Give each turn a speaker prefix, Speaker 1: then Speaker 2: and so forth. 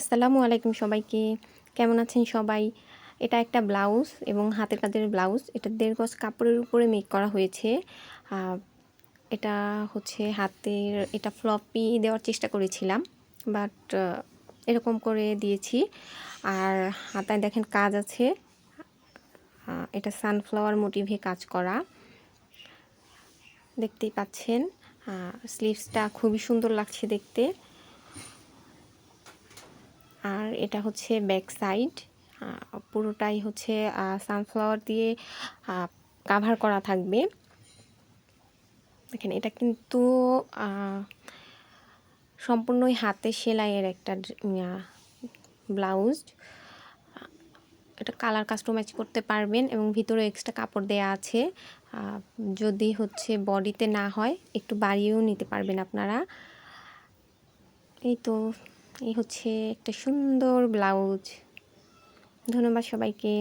Speaker 1: আসসালামু আলাইকুম সবাইকে। কেমন আছেন সবাই? এটা একটা ব্লাউজ এবং হাতের কাজের ব্লাউজ। এটা দেড় গজ কাপড়ের উপরে মেক করা হয়েছে। এটা হচ্ছে হাতের, এটা ফ্লপি দেওয়ার চেষ্টা করেছিলাম বাট এরকম করে দিয়েছি। আর হাতায় দেখেন কাজ আছে। এটা সানফ্লাওয়ার মোটিভে কাজ করা। দেখতেই পাচ্ছেন। স্লিভসটা খুবই সুন্দর লাগছে দেখতে। আর এটা হচ্ছে ব্যাক সাইড পুরোটাই হচ্ছে সানফ্লাওয়ার দিয়ে কাভার করা থাকবে। দেখেন, এটা কিন্তু সম্পূর্ণই হাতে সেলাইয়ের একটা ব্লাউজ এটা কালার কাস্টমাইজ করতে পারবেন এবং ভিতরে এক্সট্রা কাপড় দেয়া আছে। যদি হচ্ছে বডিতে না হয়, একটু বাড়িয়েও নিতে পারবেন আপনারা। এই তো এই হচ্ছে একটা সুন্দর ব্লাউজ। ধন্যবাদ সবাইকে।